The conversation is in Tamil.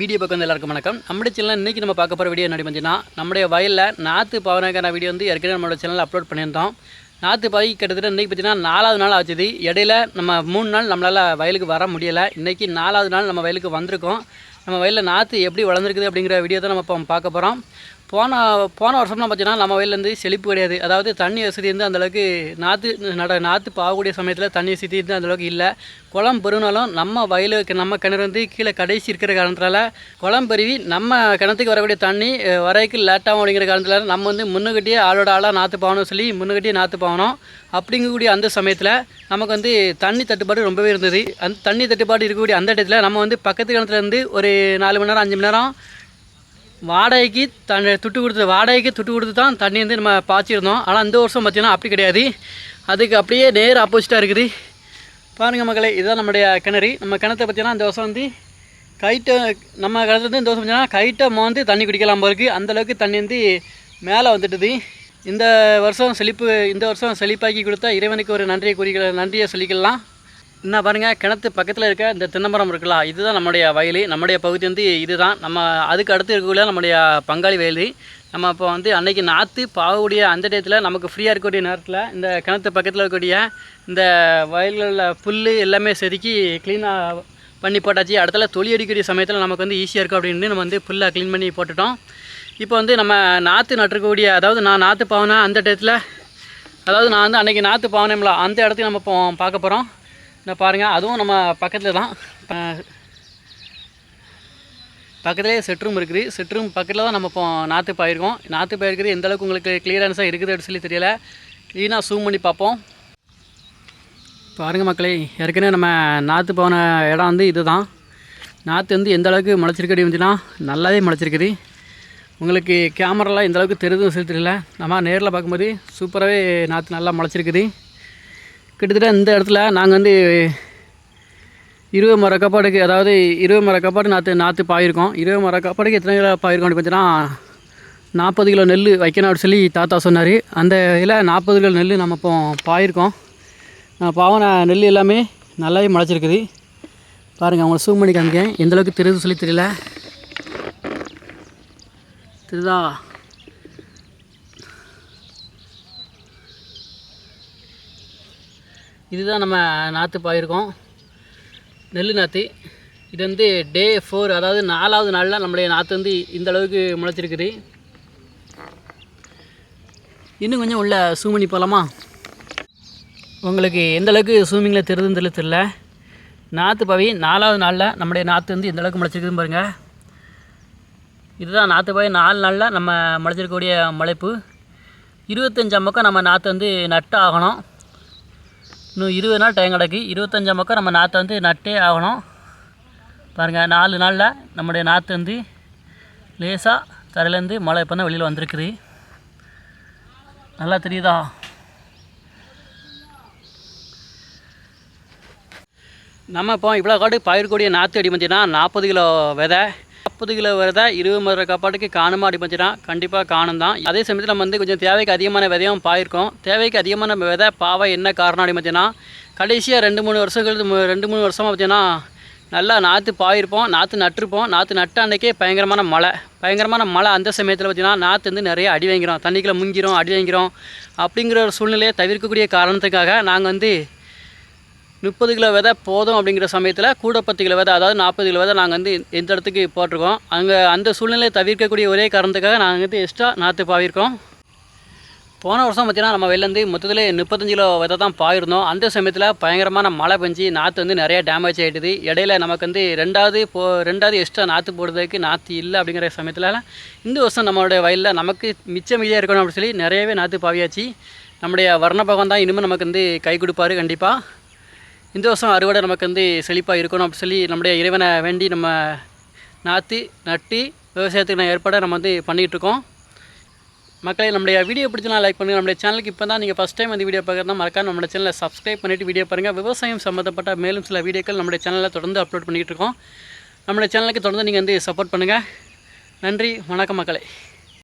வீடியோ பக்கம் வந்து எல்லாருக்கும் வணக்கம். நம்முடைய சேனல் இன்றைக்கி நம்ம பார்க்க போகிற வீடியோ என்ன பார்த்தீங்கன்னா நம்முடைய வயலில் நாற்று பாவனைக்கான வீடியோ வந்து ஏற்கனவே நம்மளோட சேனலில் அப்லோட் பண்ணியிருந்தோம். நாற்று பாய் கிட்டத்தட்ட இன்றைக்கி பார்த்தீங்கன்னா நாலாவது நாள் ஆச்சுது இடையில நம்ம மூணு நாள் நம்மளால் வயலுக்கு வர முடியலை. இன்றைக்கி நாலாவது நாள் நம்ம வயலுக்கு வந்திருக்கோம். நம்ம வயலில் நாற்று எப்படி வளர்ந்துருக்குது அப்படிங்கிற வீடியோ தான் நம்ம இப்போ பார்க்க போகிறோம் போன போன வருஷம்லாம் பார்த்தீங்கன்னா நம்ம வயல்லேருந்து செழிப்பு கிடையாது. அதாவது தண்ணி வசதி வந்து அந்தளவுக்கு நாற்று நட நாற்று பாவக்கூடிய சமயத்தில் தண்ணி வசதி வந்து அந்தளவுக்கு இல்லை. குளம் பெருனாலும் நம்ம வயலுக்கு நம்ம கிணறு வந்து கீழே கடைசி இருக்கிற காரணத்தால் குளம் பெருவி நம்ம கிணத்துக்கு வரக்கூடிய தண்ணி வரைக்கும் வரைக்கு லேட்டாகும் அப்படிங்கிற காரணத்தில் நம்ம வந்து முன்னுக்கிட்டே ஆளோட ஆளாக நாற்று பாவணும் சொல்லி முன்னுக்கிட்டே நாற்று பாவணும் அப்படிங்கக்கூடிய அந்த சமயத்தில் நமக்கு வந்து தண்ணி தட்டுப்பாடு ரொம்பவே இருந்தது. அந்த தண்ணி தட்டுப்பாடு இருக்கக்கூடிய அந்த இடத்துல நம்ம வந்து பக்கத்து கிணத்துலேருந்து ஒரு நாலு மணி நேரம் அஞ்சு மணி நேரம். வாடகைக்கு தண்ணி துட்டு கொடுத்து வாடகைக்கு துட்டு கொடுத்து தான் தண்ணி வந்து நம்ம பாய்ச்சிருந்தோம். ஆனால் இந்த வருஷம் பார்த்தீங்கன்னா அப்படி கிடையாது. அதுக்கு அப்படியே நேர் ஆப்போசிட்டாக இருக்குது. பாருங்கள் மக்களே இதுதான் நம்முடைய கிணறு. நம்ம கிணத்தை பார்த்தீங்கன்னா இந்த வருஷம் வந்து கைட்டை நம்ம கிணத்துல வந்து இந்த வருஷம் பார்த்திங்கன்னா கைட்டை மோந்து தண்ணி குடிக்கலாம் போருக்கு அந்தளவுக்கு தண்ணி வந்து மேலே வந்துட்டுது. இந்த வருஷம் செழிப்பு இந்த வருஷம் செழிப்பாக்கி கொடுத்தா இறைவனுக்கு ஒரு நன்றியை குறிக்க நன்றியை சொல்லிக்கலாம். என்ன பாருங்கள் கிணத்து பக்கத்தில் இருக்க இந்த தென்னமரம் இருக்குல்ல இதுதான் நம்முடைய வயலி நம்முடைய பகுதி வந்து இதுதான். நம்ம அதுக்கு அடுத்து இருக்கக்கூடிய நம்முடைய பங்காளி வயலி. நம்ம இப்போ வந்து அன்னைக்கு நாற்று பாவக்கூடிய அந்த டயத்தில் நமக்கு ஃப்ரீயாக இருக்கக்கூடிய நேரத்தில் இந்த கிணத்து பக்கத்தில் இருக்கக்கூடிய இந்த வயல்களில் புல் எல்லாமே செதுக்கி க்ளீனாக பண்ணி போட்டாச்சு. அடுத்தால தொழி அடிக்கக்கூடிய சமயத்தில் நமக்கு வந்து ஈஸியாக இருக்கும் அப்படின்னு நம்ம வந்து ஃபுல்லாக க்ளீன் பண்ணி போட்டுட்டோம். இப்போ வந்து நம்ம நாற்று நட்டுருக்கக்கூடிய அதாவது நான் நாற்று பாவனை அந்த டயத்தில் அதாவது நான் வந்து அன்றைக்கி நாற்று பாவனேம்ல அந்த இடத்துக்கு நம்ம இப்போ பார்க்க போகிறோம் இந்த பாருங்கள் அதுவும் நம்ம பக்கத்தில் தான். அஹ், பக்கத்துலேயே செட்ரூம் இருக்குது. செட்ரூம் பக்கத்தில் தான் நம்ம இப்போ நாற்று பாயிருக்கோம். நாற்று பாயிருக்கிறது எந்த அளவுக்கு உங்களுக்கு கிளியரன்ஸாக இருக்குது அப்படின்னு சொல்லி தெரியல. க்ளீனாக ஜூம் பண்ணி பார்ப்போம். பாருங்கள் மக்களே ஏற்கனவே நம்ம நாற்று போன இடம் வந்து இதுதான். நாற்று வந்து எந்த அளவுக்கு முளைச்சிருக்கு அப்படின்னா நல்லாவே முளைச்சிருக்குது. உங்களுக்கு கேமராலாம் எந்த அளவுக்கு தெரியுதுன்னு சொல்லி தெரியல. நம்ம நேரில் பார்க்கும்போது சூப்பராகவே நாற்று நல்லா முளைச்சிருக்குது. கிட்டத்தட்ட இந்த இடத்துல நாங்கள் வந்து இருபது மர கப்பாடுக்கு அதாவது இருபது மர கப்பாடு நாற்று நாற்று பாயிருக்கோம். இருபது மர கப்பாடுக்கு எத்தனை கிலோ பாயிருக்கோம் அப்படின்னு பார்த்தீங்கன்னா நாற்பது கிலோ நெல் வைக்கணும் அப்படின்னு சொல்லி தாத்தா சொன்னார். அந்த இதில் நாற்பது கிலோ நெல் நம்ம இப்போ பாயிருக்கோம். நான் பாவன நெல் எல்லாமே நல்லாவே முளைச்சிருக்குது. பாருங்கள் அவங்கள சூம் பண்ணி காமிக்கேன் எந்தளவுக்கு தெரியுதுன்னு தெரியுது சொல்லி தெரியல. தெரியுதா? இதுதான் நம்ம நாற்று பாயிருக்கோம். நெல் நாற்று இது வந்து டே ஃபோர் அதாவது நாலாவது நாளில் நம்மளுடைய நாற்று வந்து இந்த அளவுக்கு முளைச்சிருக்குது. இன்னும் கொஞ்சம் உள்ள zoom பண்ணி போகலாமா உங்களுக்கு எந்த அளவுக்கு சூமிங்கில் தெரியுதுன்னு தெரியல நாற்று பாவி நாலாவது நாளில் நம்முடைய நாற்று வந்து எந்த அளவுக்கு முளைச்சிருக்குதுன்னு பாருங்கள் இதுதான் நாற்று பாவி நாலு நாளில் நம்ம முளைச்சிருக்கக்கூடிய முளைப்பு. இருபத்தஞ்சாம் பக்கம் நம்ம நாற்று வந்து நட்டு ஆகணும் இன்னும் இருபது நாள் டைம் கிடக்கு. இருபத்தஞ்சாம் பக்கம் நம்ம நாற்றை வந்து நட்டே ஆகணும். பாருங்கள் நாலு நாளில் நம்முடைய நாற்று வந்து லேசாக தரையிலேருந்து மழை இப்போ தான் வெளியில் வந்திருக்குது. நல்லா தெரியுதா? நம்ம இப்போ இவ்வளோ காடு பயிர்க்கூடிய நாற்று அடி பார்த்தீங்கன்னா நாற்பது கிலோ விதை நாற்பது கிலோ வரத இருபது மர காப்பாட்டுக்கு காணுமா அடி கண்டிப்பாக காணும் தான் அதே சமயத்தில் நம்ம வந்து கொஞ்சம் தேவைக்கு அதிகமான விதையும் பாயிருக்கோம். தேவைக்கு அதிகமான விதை பாவை என்ன காரணம் அப்படி கடைசியாக ரெண்டு மூணு வருஷங்களுக்கு ரெண்டு மூணு வருஷமாக பார்த்தீங்கன்னா நல்லா நாற்று பாயிருப்போம் நாற்று நட்டிருப்போம். நாற்று நட்ட அன்னைக்கே பயங்கரமான மழை. பயங்கரமான மழை அந்த சமயத்தில் பார்த்தீங்கன்னா நாற்று வந்து நிறைய அடி வாங்கிறோம் தண்ணிக்குள்ளே முங்கிறோம் அடி வாங்கிறோம் அப்படிங்கிற ஒரு சூழ்நிலையை தவிர்க்கக்கூடிய காரணத்துக்காக நாங்கள் வந்து முப்பது கிலோ விதை போதும் அப்படிங்கிற சமயத்தில் கூட பத்து கிலோ விதை அதாவது நாற்பது கிலோ விதை நாங்கள் வந்து எந்த இடத்துக்கு போட்டிருக்கோம். அங்கே அந்த சூழ்நிலையை தவிர்க்கக்கூடிய ஒரே காரணத்துக்காக நாங்கள் வந்து எக்ஸ்ட்ரா நாற்று பாவிருக்கோம் போன வருஷம் பார்த்தீங்கன்னா நம்ம வெளிலேருந்து மொத்தத்தில் முப்பத்தஞ்சு கிலோ விதை தான் பாயிருந்தோம் அந்த சமயத்தில் பயங்கரமான மழை பெஞ்சு நாற்று வந்து நிறைய டேமேஜ் ஆகிடுது இடையில நமக்கு வந்து ரெண்டாவது போ ரெண்டாவது எக்ஸ்ட்ரா நாற்று போடுறதுக்கு நாற்று இல்லை அப்படிங்கிற சமயத்தில் இந்த வருஷம் நம்மளுடைய வயலில் நமக்கு மிச்சம் மீதியாக இருக்கணும் அப்படின்னு சொல்லி நிறையவே நாற்று பாவியாச்சு. நம்முடைய வர்ணபகம் தான் இனிமேல் நமக்கு வந்து கை கொடுப்பாரு கண்டிப்பாக இந்த வருஷம் அறுவடை நமக்கு வந்து செழிப்பாக இருக்கணும் அப்படின்னு சொல்லி நம்முடைய இறைவனை வேண்டி நம்ம நாற்று நட்டி விவசாயத்துக்கு ஏற்பாடாக நம்ம வந்து பண்ணிகிட்டு இருக்கோம். மக்களை நம்முடைய வீடியோ பிடிச்சினா லைக் பண்ணுங்கள் நம்முடைய சேனலுக்கு இப்போ தான் நீங்கள் ஃபஸ்ட் டைம் வந்து வீடியோ பார்க்குறதா மறக்காம நம்ம சேனலை சப்ஸ்கிரைப் பண்ணிவிட்டு வீடியோ பாருங்கள் விவசாயம் சம்மந்தப்பட்ட மேலும் சில வீடியோக்கள் நம்முடைய சேனலில் தொடர்ந்து அப்லோட் பண்ணிகிட்டு இருக்கோம். நம்முடைய சேனலுக்கு தொடர்ந்து நீங்கள் வந்து சப்போர்ட் பண்ணுங்கள் நன்றி வணக்கம் மக்களை.